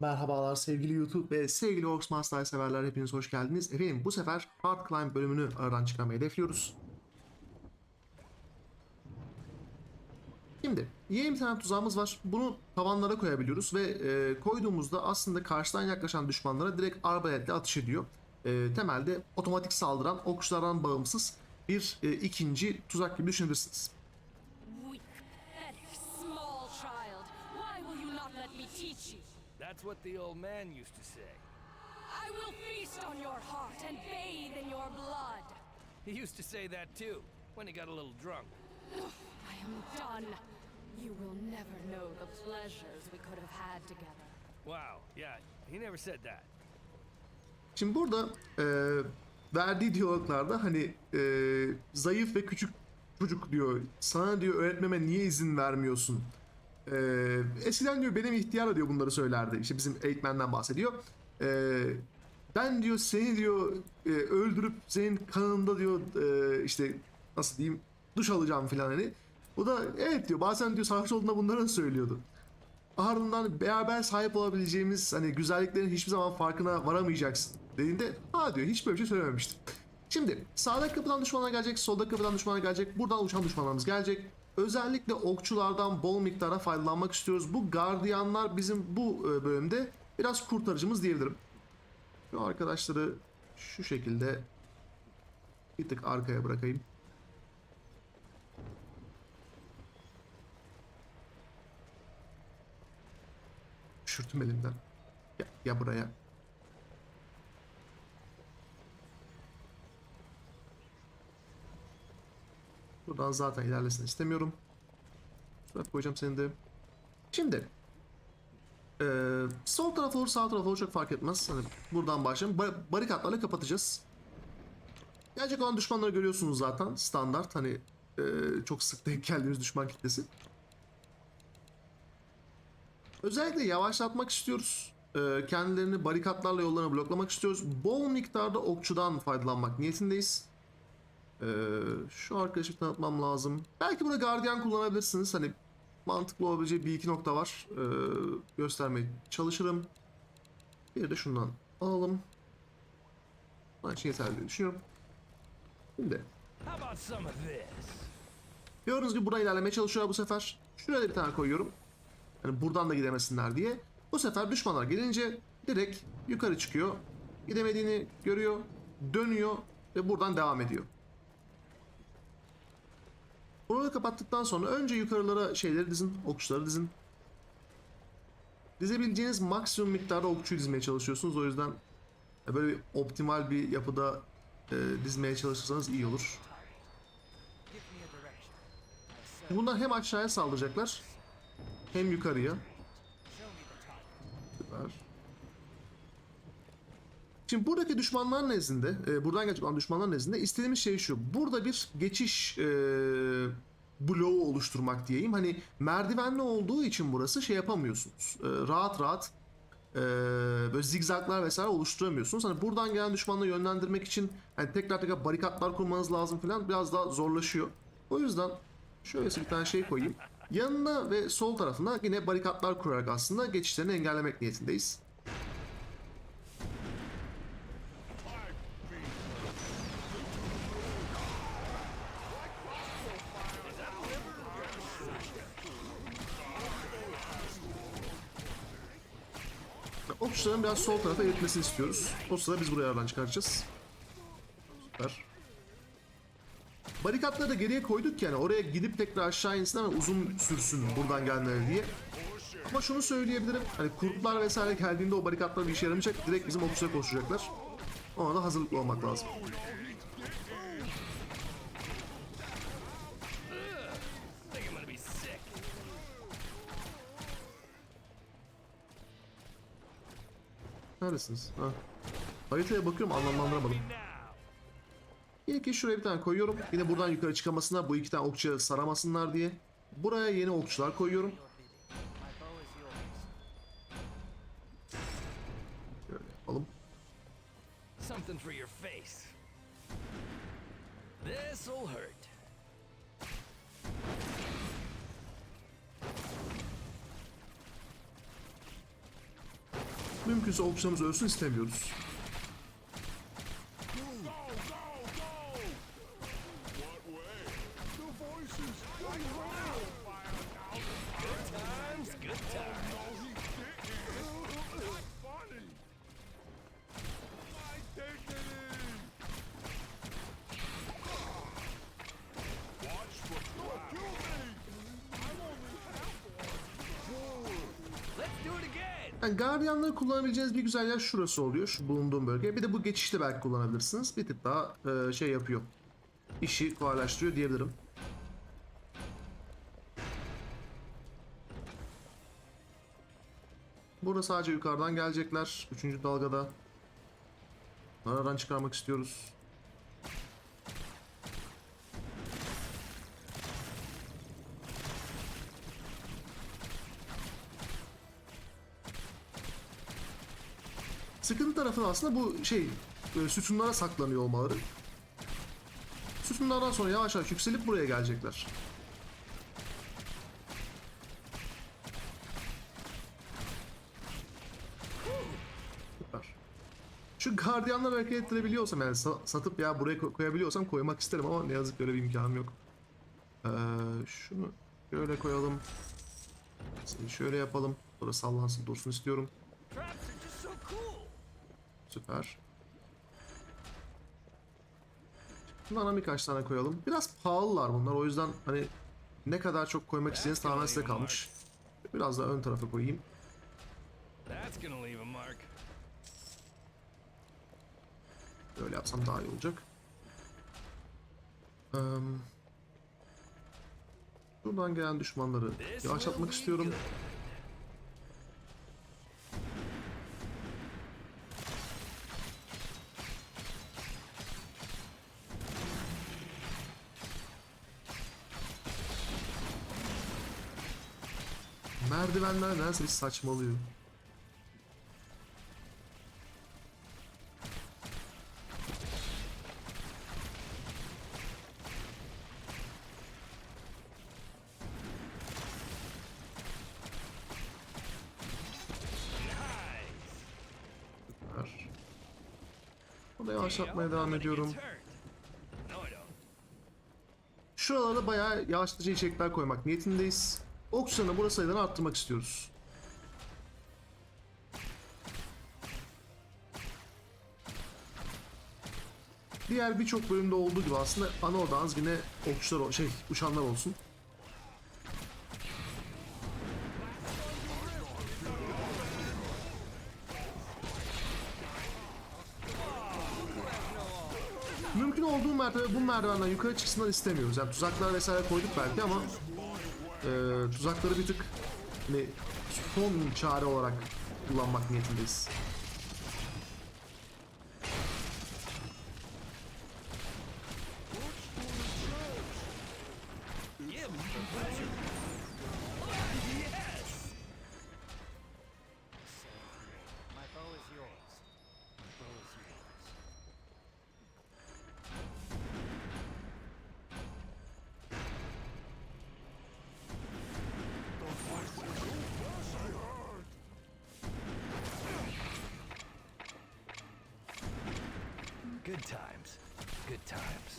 Merhabalar sevgili YouTube ve sevgili Orcs Master severler hepiniz hoş geldiniz. Efendim bu sefer Hard Climb bölümünü aradan çıkarmayı hedefliyoruz. Şimdi yeni bir tane tuzağımız var. Bunu tavanlara koyabiliyoruz ve e, koyduğumuzda aslında karşıdan yaklaşan düşmanlara direkt arbaletle atış ediyor. E, temelde otomatik saldıran okçulardan bağımsız bir e, ikinci tuzak gibi düşünebilirsiniz. That's what the old man used to say. I will feast on your heart and bathe in your blood. He used to say that too, when he got a little drunk. I am done. You will never know the pleasures we could have had together. Wow, yeah, he never said that. Şimdi burada e, verdiği diyaloglarda hani e, zayıf ve küçük çocuk diyor. Sana diyor öğretmeme niye izin vermiyorsun? E, eskiden diyor benim ihtiyar diyor bunları söylerdi. İşte bizim eğitmenden bahsediyor. E, ben diyor seni diyor e, öldürüp senin kanında diyor e, işte nasıl diyeyim duş alacağım falan hani. O da evet diyor bazen diyor sarhoş olduğunda bunları söylüyordu. Ardından beraber sahip olabileceğimiz hani güzelliklerin hiçbir zaman farkına varamayacaksın dediğinde ha diyor hiç böyle bir şey söylememiştim. Şimdi sağdaki kapıdan düşmanlar gelecek, soldaki kapıdan düşmanlar gelecek, buradan uçan düşmanlarımız gelecek. Özellikle okçulardan bol miktarda faydalanmak istiyoruz. Bu gardiyanlar bizim bu e, bölümde biraz kurtarıcımız diyebilirim. Şu arkadaşları şu şekilde bir tık arkaya bırakayım. Düşürtüm elimden. Ya, ya buraya. Buradan zaten ilerlesin istemiyorum. Şuraya koyacağım seni de. Şimdi ee, sol taraf olur sağ taraf olur çok fark etmez. Hani buradan başlayalım. Bar- barikatlarla kapatacağız. Gelecek olan düşmanları görüyorsunuz zaten. Standart hani ee, çok sık denk geldiğimiz düşman kitlesi. Özellikle yavaşlatmak istiyoruz. Ee, kendilerini barikatlarla yollarını bloklamak istiyoruz. Bol miktarda okçudan faydalanmak niyetindeyiz. Ee, şu arkadaşı tanıtmam lazım. Belki burada gardiyan kullanabilirsiniz. Hani mantıklı olabileceği bir iki nokta var. Ee, göstermeye çalışırım. Bir de şundan alalım. Ben için yeterli düşünüyorum. Şimdi? Gördüğünüz gibi buradan ilerlemeye çalışıyorlar bu sefer. Şuraya da bir tane koyuyorum. Yani buradan da gidemesinler diye. Bu sefer düşmanlar gelince direkt yukarı çıkıyor. Gidemediğini görüyor, dönüyor ve buradan devam ediyor. Burayı kapattıktan sonra önce yukarılara şeyleri dizin, okçuları dizin. Dizebileceğiniz maksimum miktarda okçuyu dizmeye çalışıyorsunuz. O yüzden böyle bir optimal bir yapıda e, dizmeye çalışırsanız iyi olur. Bunlar hem aşağıya saldıracaklar hem yukarıya. Süper. Şimdi buradaki düşmanlar nezdinde, e, buradan gelecek olan düşmanlar nezdinde istediğimiz şey şu. Burada bir geçiş e, bloğu oluşturmak diyeyim. Hani merdivenli olduğu için burası şey yapamıyorsunuz. E, rahat rahat e, böyle zigzaglar vesaire oluşturamıyorsunuz. Hani buradan gelen düşmanları yönlendirmek için hani tekrar tekrar barikatlar kurmanız lazım falan biraz daha zorlaşıyor. O yüzden şöyle bir tane şey koyayım. Yanına ve sol tarafına yine barikatlar kurarak aslında geçişlerini engellemek niyetindeyiz. Okçuların biraz sol tarafa eğitmesini istiyoruz. O sırada biz buraya aradan çıkaracağız. Süper. Barikatları da geriye koyduk yani oraya gidip tekrar aşağı insin ama uzun sürsün buradan gelmeleri diye. Ama şunu söyleyebilirim. Hani kurtlar vesaire geldiğinde o barikatlar bir işe yaramayacak. Direkt bizim okçuya koşacaklar. Ona da hazırlıklı olmak lazım. Neredesiniz? Ha. Haritaya bakıyorum anlamlandıramadım. İlk iş şuraya bir tane koyuyorum. Yine buradan yukarı çıkamasınlar. Bu iki tane okçuya saramasınlar diye. Buraya yeni okçular koyuyorum. Mümkünse okçularımız ölsün istemiyoruz. Gardiyanları kullanabileceğiniz bir güzel yer şurası oluyor. Şu bulunduğum bölge. Bir de bu geçişte belki kullanabilirsiniz. Bir tık daha e, şey yapıyor. İşi kolaylaştırıyor diyebilirim. Burada sadece yukarıdan gelecekler. Üçüncü dalgada. Aradan çıkarmak istiyoruz. Sıkıntı tarafı aslında bu şey e, sütunlara saklanıyor olmaları. Sütunlardan sonra yavaş yavaş yükselip buraya gelecekler. Şu gardiyanları hareket ettirebiliyorsam yani sa- satıp ya buraya ko- koyabiliyorsam koymak isterim ama ne yazık ki öyle bir imkanım yok. Ee, şunu şöyle koyalım. Seni şöyle yapalım. Sonra sallansın dursun istiyorum. Süper. Bunlardan birkaç tane koyalım. Biraz pahalılar bunlar o yüzden hani ne kadar çok koymak istediğiniz tamamen size kalmış. Biraz daha ön tarafa koyayım. Böyle yapsam daha iyi olacak. Eee, Buradan gelen düşmanları yavaşlatmak istiyorum. Merdivenler nedense bir saçmalıyor. Süper. Burada yavaşlatmaya devam ediyorum. Şuralarda bayağı yavaşlatıcı içerikler koymak niyetindeyiz. Oksijeni burası sayılarını arttırmak istiyoruz. Diğer birçok bölümde olduğu gibi aslında ana odağınız yine okçular, şey uçanlar olsun. Mümkün olduğu mertebe bu merdivenden yukarı çıksınlar istemiyoruz. Yani tuzaklar vesaire koyduk belki ama tuzakları bir tık hani son çare olarak kullanmak niyetindeyiz. Good times. Good times.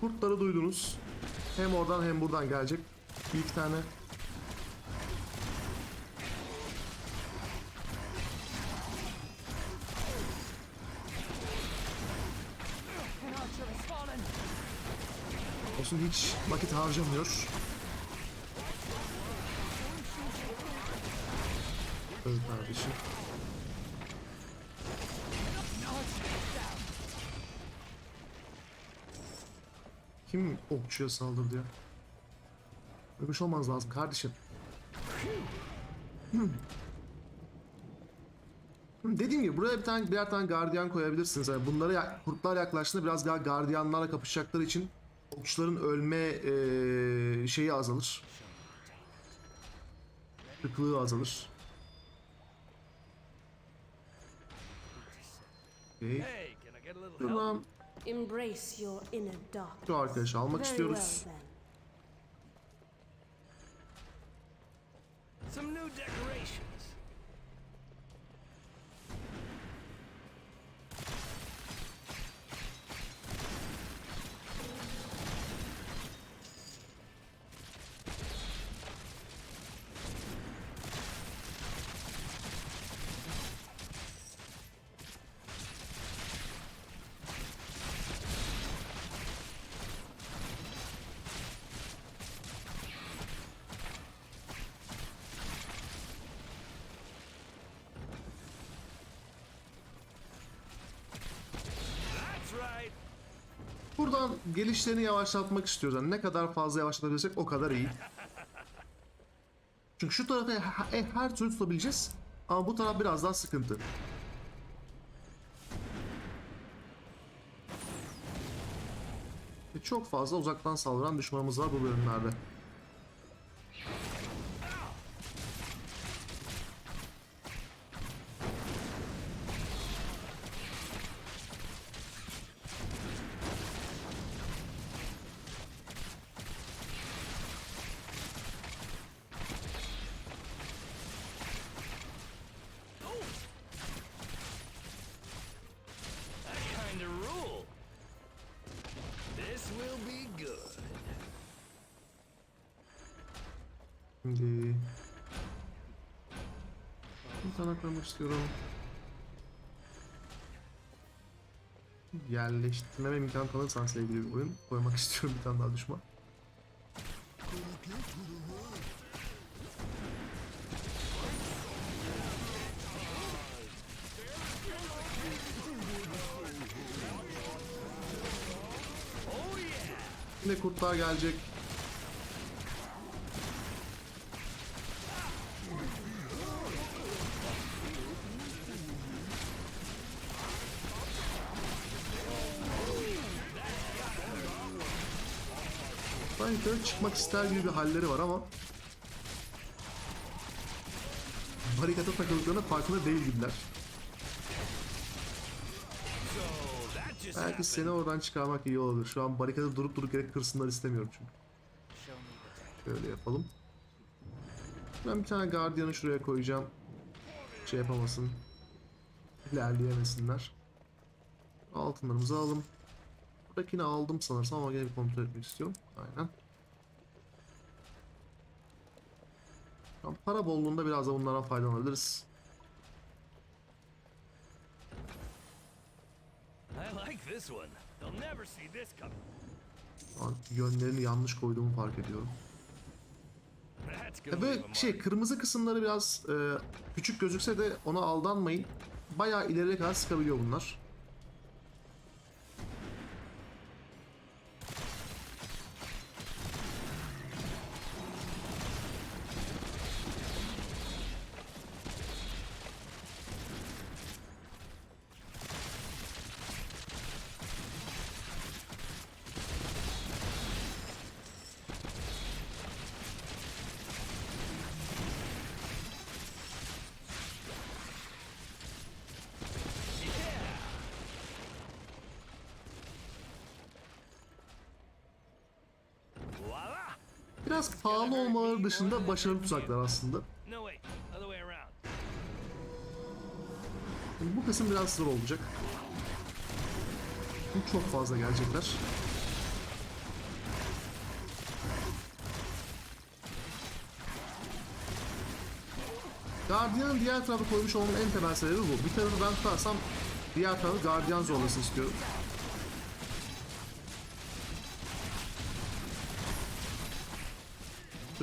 Kurtları duydunuz. Hem oradan hem buradan gelecek. Bir iki tane. Olsun hiç vakit harcamıyor. Öl kardeşim. Okçuya saldırdı ya? Ölmüş olmanız lazım kardeşim. Hmm. Hmm, Dediğim gibi buraya bir tane birer tane gardiyan koyabilirsiniz. Yani bunlara ya- kurtlar yaklaştığında biraz daha gardiyanlarla kapışacakları için okçuların ölme eee, şeyi azalır. Sıklığı azalır. Okay. Hey, Embrace your inner dark. şu arkadaşı almak Very istiyoruz. well then. Some new decorations. Buradan gelişlerini yavaşlatmak istiyoruz. Yani ne kadar fazla yavaşlatabilirsek o kadar iyi. Çünkü şu tarafı he- he- her türlü tutabileceğiz. Ama bu taraf biraz daha sıkıntı. Ve çok fazla uzaktan saldıran düşmanımız var bu bölümlerde. Koymak istiyorum. Yerleştirmeme imkan kalırsan sevgili bir oyun koymak istiyorum bir tane daha düşman. Yine kurtlar gelecek. Yukarı çıkmak ister gibi bir halleri var ama barikata takıldıklarına farkında değil gibiler. Belki seni oradan çıkarmak iyi olabilir. Şu an barikada durup durup gerek kırsınlar istemiyorum çünkü. Şöyle yapalım. Ben bir tane gardiyanı şuraya koyacağım. Şey yapamasın. İlerleyemesinler. Altınlarımızı alalım. Buradakini aldım sanırsam ama gene bir kontrol etmek istiyorum. Aynen. Para bolluğunda biraz da bunlardan faydalanabiliriz. I like this one. They'll never see this coming. Şu an yönlerini yanlış koyduğumu fark ediyorum. Böyle 'em şey kırmızı kısımları biraz e, küçük gözükse de ona aldanmayın. Bayağı ileriye kadar sıkabiliyor bunlar. Biraz pahalı olmaları dışında başarılı tuzaklar aslında. Bu kısım biraz zor olacak. Çünkü çok fazla gelecekler. Guardian'ın diğer tarafı koymuş olmanın en temel sebebi bu. Bir tarafı ben tutarsam diğer tarafı Guardian zorlasın istiyorum.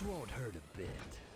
This won't hurt a bit.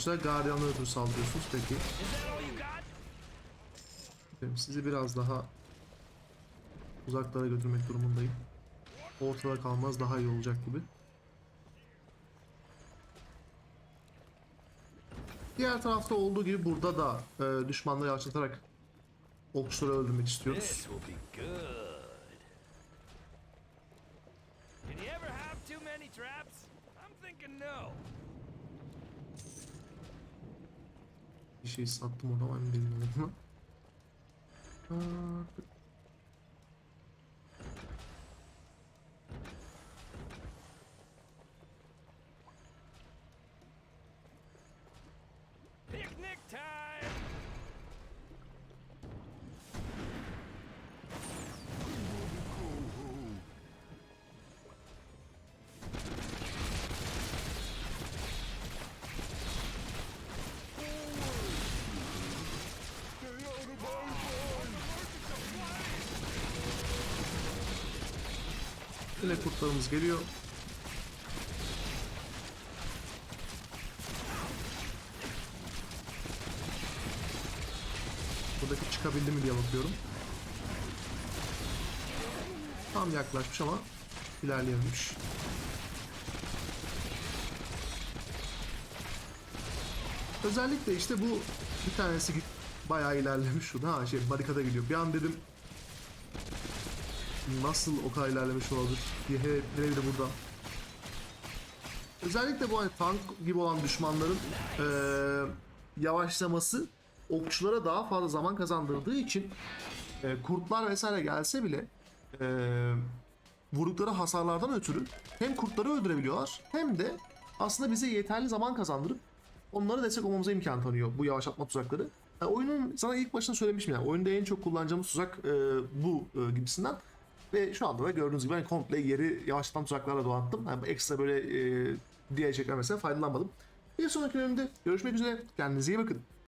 Güzel Guardian'la ötürü saldırıyorsunuz peki. Sizi biraz daha uzaklara götürmek durumundayım. ortada kalmaz daha iyi olacak gibi. Diğer tarafta olduğu gibi burada da e, düşmanları yavaşlatarak okçuları öldürmek istiyoruz. Can you ever have too many traps? I'm thinking no. Bir şey sattım ona emin değilim Yine kurtlarımız geliyor. Buradaki çıkabildi mi diye bakıyorum. Tam yaklaşmış ama ilerleyememiş. Özellikle işte bu bir tanesi bayağı ilerlemiş şurada. Ha şey barikada gidiyor. Bir an dedim nasıl o kadar ilerlemiş olabilir diye hele hele bir de burada. Özellikle bu hani tank gibi olan düşmanların eee, yavaşlaması okçulara daha fazla zaman kazandırdığı için eee, kurtlar vesaire gelse bile eee vurdukları hasarlardan ötürü hem kurtları öldürebiliyorlar hem de aslında bize yeterli zaman kazandırıp onlara destek olmamıza imkan tanıyor bu yavaşlatma tuzakları. Yani oyunun sana ilk başında söylemiştim yani oyunda en çok kullanacağımız tuzak e, bu e, gibisinden. Ve şu anda da gördüğünüz gibi ben komple yeri yavaşlatan tuzaklarla donattım. Yani ekstra böyle e, diğer mesela faydalanmadım. Bir sonraki bölümde görüşmek üzere. Kendinize iyi bakın.